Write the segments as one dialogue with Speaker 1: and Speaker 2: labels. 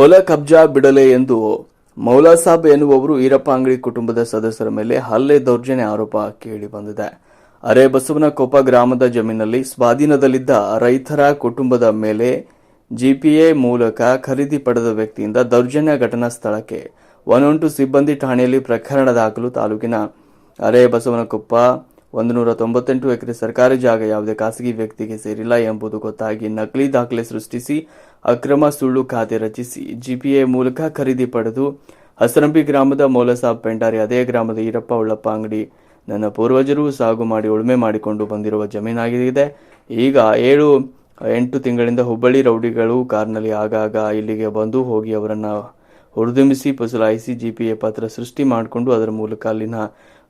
Speaker 1: ಹೊಲ ಕಬ್ಜಾ ಬಿಡಲೆ ಎಂದು ಮೌಲಾಸಾಬ್ ಎನ್ನುವವರು ಈರಪ್ಪ ಅಂಗಡಿ ಕುಟುಂಬದ ಸದಸ್ಯರ ಮೇಲೆ ಹಲ್ಲೆ ದೌರ್ಜನ್ಯ ಆರೋಪ ಕೇಳಿ ಬಂದಿದೆ. ಅರೆ ಬಸವನಕೊಪ್ಪ ಗ್ರಾಮದ ಜಮೀನಲ್ಲಿ ಸ್ವಾಧೀನದಲ್ಲಿದ್ದ ರೈತರ ಕುಟುಂಬದ ಮೇಲೆ ಜಿಪಿಎ ಮೂಲಕ ಖರೀದಿ ಪಡೆದ ವ್ಯಕ್ತಿಯಿಂದ ದೌರ್ಜನ್ಯ ಘಟನಾ ಸ್ಥಳಕ್ಕೆ ಒನ್ ಒನ್ ಟು ಸಿಬ್ಬಂದಿ ಠಾಣೆಯಲ್ಲಿ ಪ್ರಕರಣ ದಾಖಲು ತಾಲೂಕಿನ ಅರೆ ಬಸವನಕೊಪ್ಪ ಒಂದು ನೂರ ತೊಂಬತ್ತೆಂಟು ಎಕರೆ ಸರ್ಕಾರಿ ಜಾಗ ಯಾವುದೇ ಖಾಸಗಿ ವ್ಯಕ್ತಿಗೆ ಸೇರಿಲ್ಲ ಎಂಬುದು ಗೊತ್ತಾಗಿ ನಕಲಿ ದಾಖಲೆ ಸೃಷ್ಟಿಸಿ ಅಕ್ರಮ ಸುಳ್ಳು ಖಾತೆ ರಚಿಸಿ ಜಿಪಿಎ ಮೂಲಕ ಖರೀದಿ ಪಡೆದು ಹಸರಂಬಿ ಗ್ರಾಮದ ಮೌಲಸಾಬ್ ಪೆಂಡಾರಿ ಅದೇ ಗ್ರಾಮದ ಈರಪ್ಪ ಉಳ್ಳಪ್ಪ ಅಂಗಡಿ. ನನ್ನ ಪೂರ್ವಜರು ಸಾಗು ಮಾಡಿ ಉಳುಮೆ ಮಾಡಿಕೊಂಡು ಬಂದಿರುವ ಜಮೀನಾಗಿದೆ ಈಗ ಏಳು, ಎಂಟು ತಿಂಗಳಿಂದ ಹುಬ್ಬಳ್ಳಿ ರೌಡಿಗಳು ಕಾರ್ನಲ್ಲಿ ಆಗಾಗ ಇಲ್ಲಿಗೆ ಬಂದು ಹೋಗಿ ಅವರನ್ನು ಹುರಿದುಂಬಿಸಿ, ಪುಸಲಾಯಿಸಿ ಜಿಪಿಎ ಪತ್ರ ಸೃಷ್ಟಿ ಮಾಡಿಕೊಂಡು ಅದರ ಮೂಲಕ ಅಲ್ಲಿನ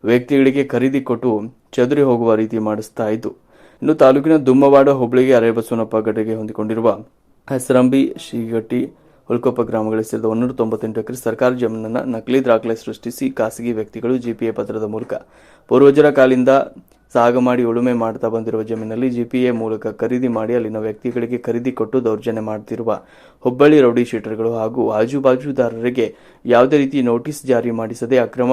Speaker 1: ವ್ಯಕ್ತಿಗಳಿಗೆ ಖರೀದಿ ಕೊಟ್ಟು ಚದುರಿ ಹೋಗುವ ರೀತಿ ಮಾಡಿಸ್ತಾ ಇದ್ದು, ಇನ್ನು ತಾಲೂಕಿನ ದುಮ್ಮವಾಡ ಹೋಬಳಿಗೆ ಅರೆಬಸವನಪ್ಪ ಗಡ್ಡೆಗೆ ಹೊಂದಿಕೊಂಡಿರುವ ಹೆಸರಂಬಿ ಶ್ರೀಗಟ್ಟಿ ಹುಲ್ಕೊಪ್ಪ ಗ್ರಾಮಗಳಿಗೆ ಸೇರಿದ ಒಂದೂರ ತೊಂಬತ್ತೆಂಟು ಎಕರೆ ಸರ್ಕಾರಿ ಜಮೀನನ್ನು ನಕಲಿ ದಾಖಲೆ ಸೃಷ್ಟಿಸಿ ಖಾಸಗಿ ವ್ಯಕ್ತಿಗಳು ಜಿಪಿಎ ಪತ್ರದ ಮೂಲಕ ಪೂರ್ವಜರ ಕಾಲಿಂದ ಸಾಗ ಮಾಡಿ ಉಳುಮೆ ಮಾಡ್ತಾ ಬಂದಿರುವ ಜಮೀನಲ್ಲಿ ಜಿಪಿಎ ಮೂಲಕ ಖರೀದಿ ಮಾಡಿ ಅಲ್ಲಿನ ವ್ಯಕ್ತಿಗಳಿಗೆ ಖರೀದಿ ಕೊಟ್ಟು ದೌರ್ಜನ್ಯ ಮಾಡುತ್ತಿರುವ ಹುಬ್ಬಳ್ಳಿ ರೌಡಿ ಶೀಟರ್ಗಳು ಹಾಗೂ ಆಜುಬಾಜುದಾರರಿಗೆ ಯಾವುದೇ ರೀತಿ ನೋಟಿಸ್ ಜಾರಿ ಮಾಡಿಸದೆ ಅಕ್ರಮ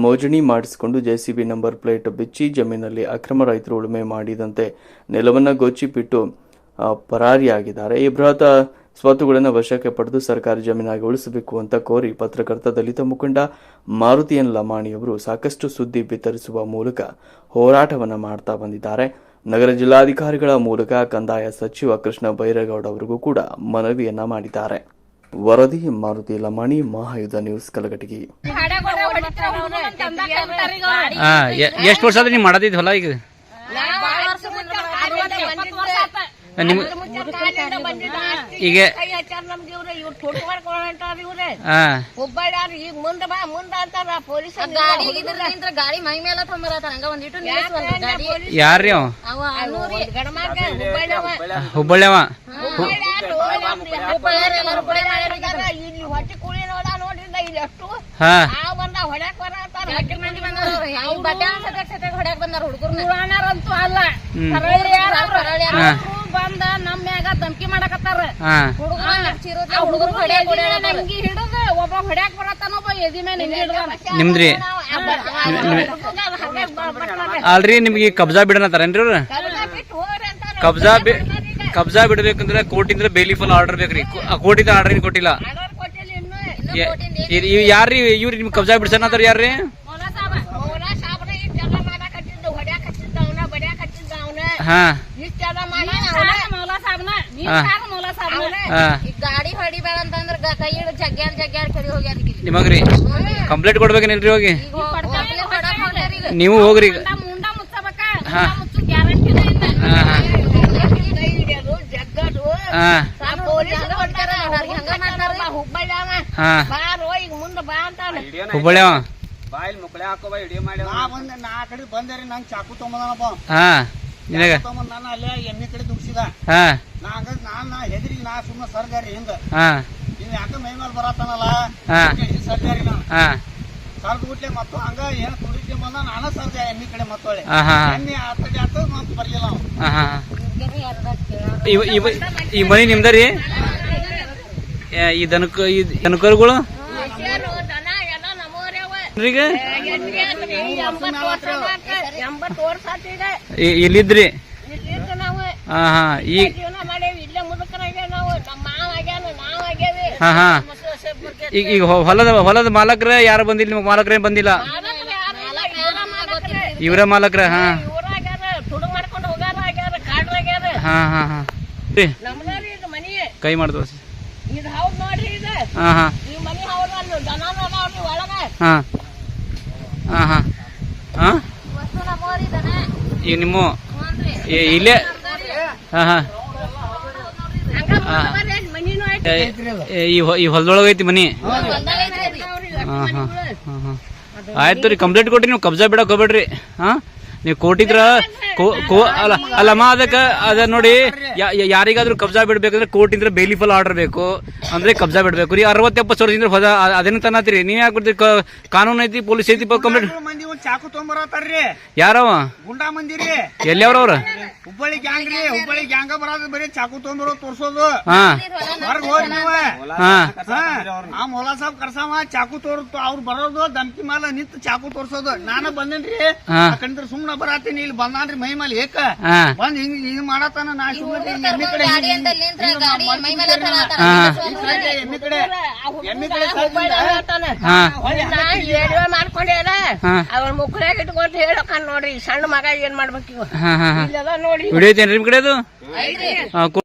Speaker 1: ಮೋಜಣಿ ಮಾಡಿಸಿಕೊಂಡು ಜೆಸಿಬಿ ನಂಬರ್ ಪ್ಲೇಟ್ ಬಿಚ್ಚಿ ಜಮೀನಲ್ಲಿ ಅಕ್ರಮ ರೈತರು ಉಳುಮೆ ಮಾಡಿದಂತೆ ನೆಲವನ್ನು ಗೊಚ್ಚಿಬಿಟ್ಟು ಆ, ಪರಾರಿಯಾಗಿದ್ದಾರೆ. ಈ ಬೃಹತ್ ಸ್ವತ್ತುಗಳನ್ನು ವಶಕ್ಕೆ ಪಡೆದು ಸರ್ಕಾರಿ ಜಮೀನಾಗಿ ಉಳಿಸಬೇಕು ಅಂತ ಕೋರಿ ಪತ್ರಕರ್ತ ದಲಿತ ಮುಖಂಡ ಮಾರುತಿಯನ್ ಲಮಾಣಿಯವರು ಸಾಕಷ್ಟು ಸುದ್ದಿ ಬಿತ್ತರಿಸುವ ಮೂಲಕ ಹೋರಾಟವನ್ನು ಮಾಡ್ತಾ ಬಂದಿದ್ದಾರೆ. ನಗರ ಜಿಲ್ಲಾಧಿಕಾರಿಗಳ ಮೂಲಕ ಕಂದಾಯ ಸಚಿವ ಕೃಷ್ಣ ಬೈರೇಗೌಡ ಅವರಿಗೂ ಕೂಡ ಮನವಿಯನ್ನ ಮಾಡಿದ್ದಾರೆ. ವರದಿ ಮಾರುತಿ ಲಮಾಣಿ ಮಹಾಯುಧ ನ್ಯೂಸ್ ಕಲಘಟಗಿ
Speaker 2: ಹಾ ಎಷ್ಟು ವರ್ಷ ಆದ್ರೆ ನೀವು ಮಾಡದಿದ್ ಹೊಲ ಈಗ? ನಿಮ್ ಈಗ ಹಾ
Speaker 3: ಹುಬ್ಬಳ್ಳಿ
Speaker 4: ಗಾಡಿ ಇದ್ರಿಂದ ಗಾಡಿ ಮೈ ಮೇಲೆ ತೊಂಬರತ್ತ ಹಂಗ ಒಂದಿಟ್ಟು ನಿಲ್ಲಿಸ್ವಲ್ರಿ ಗಾಡಿ
Speaker 2: ಯಾರ್ರಿ ಅವ
Speaker 4: ಅವ.
Speaker 3: ಇಲ್ಲಿ ಹೊಟ್ಟೆ ಕೂಳಿ ನೋಡ ನೋಡ್ರಿಂದ ಇಲ್ಲಿ ಅಷ್ಟು
Speaker 2: ಹಾ
Speaker 3: ಆ ಬಂದ ಹೊಡ್ಯಾಕ್ ಬರತ್ತಾರ
Speaker 4: ಎಷ್ಟು ಮಂದಿ ಬಂದಾರ ಅವ್ರು? ಯಾವ ಬಟ್ಟೆ ಸದ್ಯಕ್ ಸದ್ಯಕ್ ಹೊಡ್ಯಾಕ್ ಬಂದಾರ ಹುಡುಗರ್ನ
Speaker 3: ಪುರಾಣರಂತೂ ಅಲ್ಲ ಬಂದ ನಮ್ಮ ಮ್ಯಾಗ ಧಮ್ಕಿ ಮಾಡಕತ್ತಾರ
Speaker 4: ಹುಡುಗರು ಹೊಡ್ಯಾಕ್
Speaker 3: ಹಿಡಿದು ಒಬ್ಬ ಹೊಡ್ಯಾಕ್ ಬರತ್ತಾನ ಒಬ್ಬ ಎದಿ ಮೇಲೆ.
Speaker 2: ನಿಮ್ದ್ರಿ ಅಲ್ರಿ ನಿಮ್ಗೆ ಕಬ್ಜಾ ಅವ್ರು
Speaker 3: ಅಂತಾರ.
Speaker 2: ಕಬ್ಜಾ ಬಿ ಕಬ್ಜಾ ಬಿಡಬೇಕಂದ್ರೆ ಕೋರ್ಟಿಂದ ಬೇಲಿಫುಲ್ ಆರ್ಡರ್ ಬೇಕ್ರಿ. ಆ ಕೋರ್ಟಿಂದ ಆರ್ಡರ್ ಏನ್ ಕೊಟ್ಟಿಲ್ಲ? ಇವ್ ಯಾರ್ರಿ ಇವ್ರಿ ನಿಮ್ಗೆ ಕಬ್ಜಾ ಬಿಡ್ಸನತ್ತಾರ ಯಾರ್ರಿ?
Speaker 3: ನಿಮಗ್ರಿ? ಕಂಪ್ಲೇಂಟ್ ಕೊಡ್ಬೇಕೇನ್ರಿ ಹೋಗಿ? ನೀವು ಹೋಗ್ರಿ ಬಡ್ಯಾಕ್ ಹತ್ತಿದ್ದ ಅವನ
Speaker 2: ಹಾ
Speaker 3: ಇಷ್ಟೆಲ್ಲ ಮಾಡಿ ಮೌಲ ಸಾಬ್ನ
Speaker 2: ಹಾ.
Speaker 3: ಮೌಲ ಸಾಬ್ನ
Speaker 2: ಹಾ
Speaker 4: ಈ ಗಾಡಿ ಹೊಡಿಬೇಡ ಅಂತಂದ್ರ ಗ- ಕೈ ಹಿಡಿದು ಜಗ್ಗ್ಯಾರ್ ಜಗ್ಗ್ಯಾರ್ ಕಡಿ ಹೋಗ್ಯಾರ ಈಗ ಇಲ್ಲಿ.
Speaker 2: ನಿಮಗ್ರಿ ಕಂಪ್ಲೇಂಟ್ ಕೊಡ್ಬೇಕೇನಿಲ್ರಿ ಹೋಗಿ
Speaker 4: ಈಗ ಹೋಗ್- ಹೋಗ್ಲಿ ಹೊಡ್ಯಾಕ್ ಹೊಂಟಾರ್ ಈಗ.
Speaker 2: ನೀವು ಹೋಗ್ರಿ ಈಗ.
Speaker 3: ಮುಂಡ ಮುಚ್ಚಬೇಕ
Speaker 2: ಹಾ.
Speaker 3: ಮುಚ್ಚು ಗ್ಯಾರಂಟಿನ ಇಲ್ಲ
Speaker 2: ಹಾ ಹಾ
Speaker 3: ಕೈ ಹಿಡಿಯೋದು ಜಗ್ಗದು
Speaker 2: ಹಾ
Speaker 3: ಪೊಲೀಸ್
Speaker 4: ಹಂಗ ಹೊಡ್ತಾರ ಅವ್ರಿಗೆ ಹಂಗ ಮಾಡ್ತಾರ
Speaker 3: ಹುಬ್ಬಳ್ಳಿ ಅವ
Speaker 2: ಹಾ
Speaker 3: ಬಾರೋ ಈಗ ಮುಂದೆ ಬಾ ಅಂತಾನ
Speaker 2: ಹುಬ್ಬಳ್ಳಿಯವ
Speaker 5: ಬಾಯಿಲ್ ಮುಕ್ಕಳೆ ಹಾಕೋ ಬಾ ಹಿಡಿಯೋ ಮಾಡಿ
Speaker 6: ನಾ ಬಂದೆ ನಾ ಕಡೆ ಬಂದೆ ರೀ ನಂಗೆ ಚಾಕು ತೊಗೊಂಬಂದನಪ್ಪ
Speaker 2: ಹಾ ನಿನಗ?
Speaker 6: ತೊಗೊಂಬಂದ್ ನಾನು ಅಲ್ಲೇ ಎಣ್ಣೆ ಕಡೆ ದುಡ್ಸಿದ.
Speaker 2: ಹಾ.
Speaker 6: ನಾ ಹಂಗ ನಾನ್ ನಾ ಹೆದರಿ ನಾ ಸುಮ್ಮನೆ ಸರ್ಗಾರಿ ಹಿಂಗ.
Speaker 2: ಹಾ.
Speaker 6: ಯಾಕ ಮೈ ಮೇಲೆ ಬರತ್ತಾನಲ್ಲ?
Speaker 2: ಹಾ.
Speaker 6: ಸರ್ಗಾರಿ ನಾ.
Speaker 2: ಹಾ.
Speaker 6: ಸರ್ದ್ ಬಿಟ್ಲೆ ಮತ್ತು ಹಂಗ ಏನ್ ಕುಡಿಕೆ ಬಂದ ನಾನ ಸರ್ದೆ ಎಣ್ಣೆ ಕಡೆ ಮತ್ತೊಳೆ
Speaker 2: ಹಾ ಹಾ.
Speaker 6: ಎಣ್ಣೆ ಆತಡಿ ಆತ ಬರ್ಲಿಲ್ಲ ಅವ
Speaker 2: ಈ ಮನಿ ನಿಮ್ದರಿ ಈ ದನಕ ಈ ದನಕರುಗಳು? ಇಲ್ಲಿದ್ರಿ ಹಾ ಹಾ ಈ ಹಾ ಹಾ. ಈಗ ಈಗ ಹೊಲದ ಹೊಲದ ಮಾಲಕ್ರ ಯಾರು ಬಂದಿಲ್ಲ ನಿಮ್ಗೆ ಮಾಲಕ್ರೇನ್ ಬಂದಿಲ್ಲ?
Speaker 3: ಇವ್ರ ಮಾಲಕ್ರ
Speaker 2: ಹಾ. ಹಾ ಹಾ ಹಾ. ಕೈ ಮಾಡ್ತವ
Speaker 3: ಇದು ಹೌದ್ ನೋಡ್ರಿ ಇದು
Speaker 2: ಹಾ ಹಾಂ. ಹಾಂ. ಹಾಂ ಹಾಂ. ಹಾಂ? ಈ ನಿಮ್ಮ ಇಲ್ಲೇ. ಹಾ ಹಾ. ಈ ಹೊಲದೊಳಗೆ ಐತಿ ಮನಿ. ಹಾಂ ಹಾಂ ಹಾಂ. ಹಾಂ ಆಯ್ತು ರೀ ಕಂಪ್ಲೇಂಟ್ ಕೊಟ್ರಿ ನೀವು ಕಬ್ಜಾ ಬಿಡಕ್ ಹೋಗ್ಬೇಡ್ರಿ. ಹಾ? ನೀವು ಕೋರ್ಟಿದ್ರ ಕೋ- ಕೋ- ಅಲ್ಲ ಅಲ್ಲಮ್ಮ ಅದಕ್ಕೆ ಅದ ನೋಡಿ ಯಾರಿಗಾದ್ರೂ ಕಬ್ಜಾ ಬಿಡ್ಬೇಕಂದ್ರೆ ಬೇಲಿ ಬೇಲಿಫಲ್ ಆರ್ಡರ್ ಬೇಕು. ಅಂದ್ರೆ ಕಬ್ಜಾ ಬಿಡ್ಬೇಕು. ರೀ ಅರವತ್ತೆಪ್ಪತ್ತು ಎಪ್ಪತ್ತು ಹೊದ ಅದನ್ನ ಅದೇನು ತನ್ನತ್ರಿ ನೀವ್ ಯಾಕೆ ಬಿಡ್ತೀರಿ? ಕಾನೂನು ಐತಿ ಪೊಲೀಸ್ ಐತಿ ಕಂಪ್ಲೇಂಟ್.
Speaker 6: ಚಾಕು ತೊಗೊಂಬರತ್ತಾರ್ರಿ.
Speaker 2: ಯಾರವ?
Speaker 6: ಗುಂಡಾ ಮಂದಿ ರೀ
Speaker 2: ಎಲ್ಲಿ ಅವ್ರ ಅವ್ರ
Speaker 6: ಹುಬ್ಬಳ್ಳಿ ಗ್ಯಾಂಗ್ ರೀ ಹುಬ್ಬಳ್ಳಿ ಗ್ಯಾಂಗ ಬರೋದು ಬರೀ ಚಾಕು ತೊಗೊಂಬರೋ ತೋರ್ಸೋದು.
Speaker 2: ಹಾ.
Speaker 6: ಹೊರಗ್ ಹೋಗಿ ನೀವ.
Speaker 2: ಹಾ.
Speaker 6: ಆ ಮೊಲಾ ಸಾಬ್ ಕರ್ಸವ ಚಾಕು ತೋರ್ ಅವ್ರು ಬರೋದು ಧಮ್ಕಿ ಮಾಲ ನಿಂತು ಚಾಕು ತೋರ್ಸೋದು. ನಾನು ಬಂದೇನ್ರಿ. ಯಾಕಂದ್ರೆ ಸುಮ್ನ ಬರಾತೀನಿ ಇಲ್ಲಿ ಬಂದಾನ್ರಿ ಮೈ ಮೇಲೆ ಏಕ.
Speaker 2: ಹಾ.
Speaker 6: ಬಂದ್ ಹಿಂಗ್ ಹಿಂಗ್ ಮಾಡತಾನ ನಾ ಸುಮ್ಮನೆ ಎಮ್ಮಿ ಕಡೆ
Speaker 4: ಗಾಡಿ ಅಂತ ನಿಂತ್ರ ಗಾಡಿ ಮೈ ಮೇಲೆ
Speaker 6: ಎಮ್ಮಿ ಕಡೆ ಎಮ್ಮಿ ಕಡೆ
Speaker 3: ಹುಬ್ಬಳ್ಳಿ
Speaker 2: ಹಾ.
Speaker 3: ಮಾಡ್ಕೊಂಡೇನ
Speaker 2: ಹಾ.
Speaker 3: ಅವ್ರ ಮುಕ್ಕಳಾಗ ಇಟ್ಕೊಂಡು ಹೇಳಕ ನೋಡ್ರಿ ಈ ಸಣ್ಣ ಮಗ ಏನ್ ಮಾಡ್ಬೇಕು ಇವ
Speaker 2: ಹಾ ವಿಡಿಯೋ ಐತೇನ್ರಿ ನಿಮ್ ಕಡೆ ಅದು ಹಾ, ಕೊ-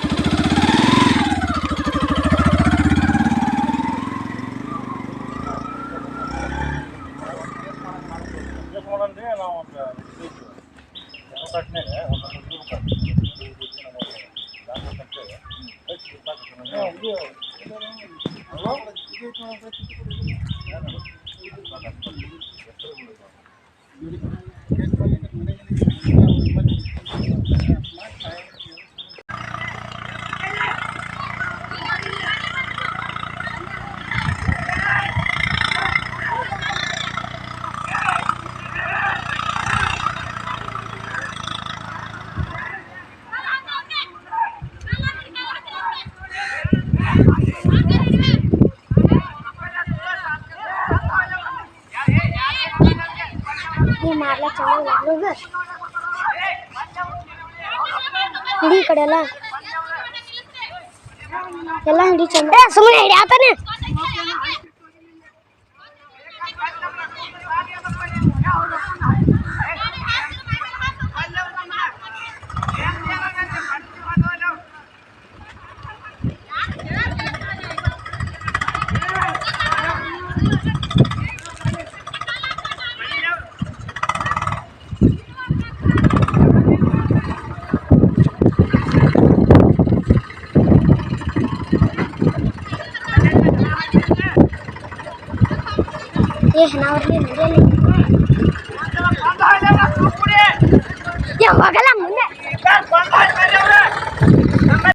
Speaker 2: Thank you.
Speaker 7: ಹಿಡಿ ಈ ಕಡೆ ಎಲ್ಲ. ಎಲ್ಲ ಹಿಡಿ ಚಂದ. ಸುಮ್ಮನೆ ಹಿಡಿ ಏ ના